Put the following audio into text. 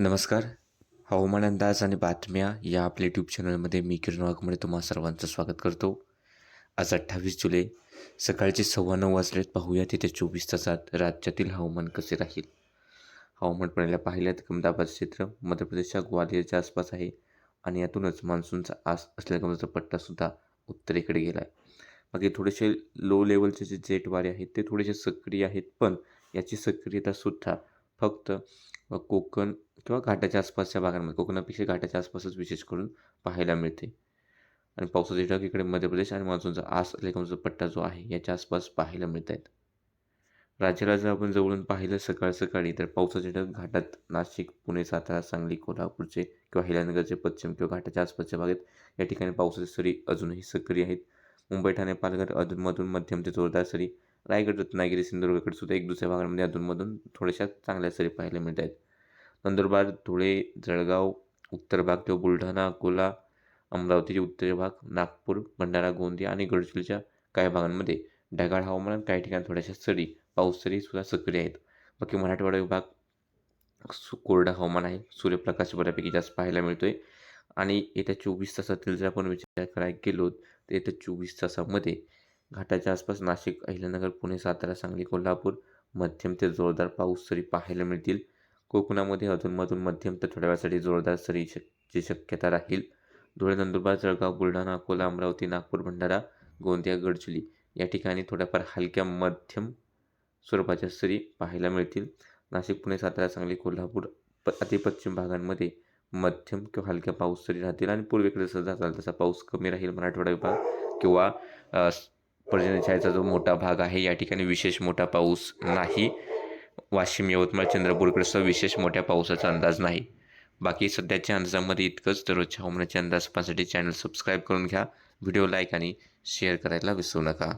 नमस्कार. हवामान अंदाज आणि बातम्या या आपल्या यूट्यूब चॅनलमध्ये मी किरण वाघमोडे तुम्हा सर्वांचं स्वागत करतो. आज अठ्ठावीस जुलै सकाळचे सव्वा नऊ वाजलेत. पाहूया तिथे चोवीस तासात राज्यातील हवामान कसे राहील. हवामान प्रणालीला पाहिल्या तर कमी क्षेत्र मध्य प्रदेशच्या ग्वालियरच्या आसपास आहे आणि यातूनच मान्सूनचा आस असलेला पट्टासुद्धा उत्तरेकडे गेला आहे बाकी थोडेसे लो लेवलचे जे जेट वारे आहेत ते थोडेसे सक्रिय आहेत पण याची सक्रियतासुद्धा फक्त व कोकण किंवा घाटाच्या आसपासच्या भागांमध्ये कोकणापेक्षा घाटाच्या आसपासच विशेष करून पाहायला मिळते. आणि पावसाचे ढग इकडे मध्य प्रदेश आणि मान्सूनचा आस लेखांचा पट्टा जो आहे याच्या आसपास पाहायला मिळत आहेत राज्याला जर आपण जवळून पाहिलं सकाळ सकाळी तर पावसाचे ढग घाटात नाशिक पुणे सातारा सांगली कोल्हापूरचे किंवा हिलानगरचे पश्चिम किंवा घाटाच्या आसपासच्या भागात या ठिकाणी पावसाच्या सरी अजूनही सक्रिय आहेत. मुंबई ठाणे पालघर अधूनमधून मध्यम ते जोरदार सरी रायगड रत्नागिरी सिंधुदुर्गकडे सुद्धा एक दुसऱ्या भागांमध्ये अधूनमधून थोड्याशा चांगल्या सरी पाहायला मिळत आहेत नंदुरबार धुळे जळगाव उत्तर भाग किंवा बुलढाणा अकोला अमरावतीचे उत्तर भाग नागपूर भंडारा गोंदिया आणि गडचिरोलीच्या काही भागांमध्ये ढगाळ हवामान काही ठिकाणी थोड्याशा सरी पाऊस सरी सुद्धा सक्रिय आहेत. बाकी मराठवाडा विभाग सु कोरडं हवामान आहे. सूर्यप्रकाश बऱ्यापैकी जास्त पाहायला मिळतो आहे आणि येत्या चोवीस तासातील जर आपण विचार करायला गेलो तर येत्या चोवीस तासामध्ये घाटाच्या आसपास नाशिक अहिल्यानगर पुणे सातारा सांगली कोल्हापूर मध्यम ते जोरदार पाऊस सरी पाहायला मिळतील. कोकणामध्ये अधूनमधून मध्यम तर थोड्या वेळासाठी जोरदार सरीची शक्यता राहील. धुळे नंदुरबार जळगाव बुलढाणा अकोला अमरावती नागपूर भंडारा गोंदिया गडचिरोली या ठिकाणी थोड्याफार हलक्या मध्यम स्वरूपाच्या सरी पाहायला मिळतील. नाशिक पुणे सातारा सांगली कोल्हापूर प अतिपश्चिम भागांमध्ये मध्यम किंवा हलक्या पाऊस सरी राहतील आणि पूर्वेकडे जसं जाताल तसा पाऊस कमी राहील मराठवाडा विभाग किंवा पर्जन्यछायेचा जो मोठा भाग आहे या ठिकाणी विशेष मोठा पाऊस नाही. वाशिम यवतमाळ चंद्रपूरकडे विशेष मोठ्या पावसाचा अंदाज नाही. बाकी सध्याच्या अंदाजामध्ये इतकंच. दररोजच्या हवामानाचे अंदाज पाहण्यासाठी चॅनल सबस्क्राईब करून घ्या. व्हिडिओ लाईक आणि शेअर करायला विसरू नका.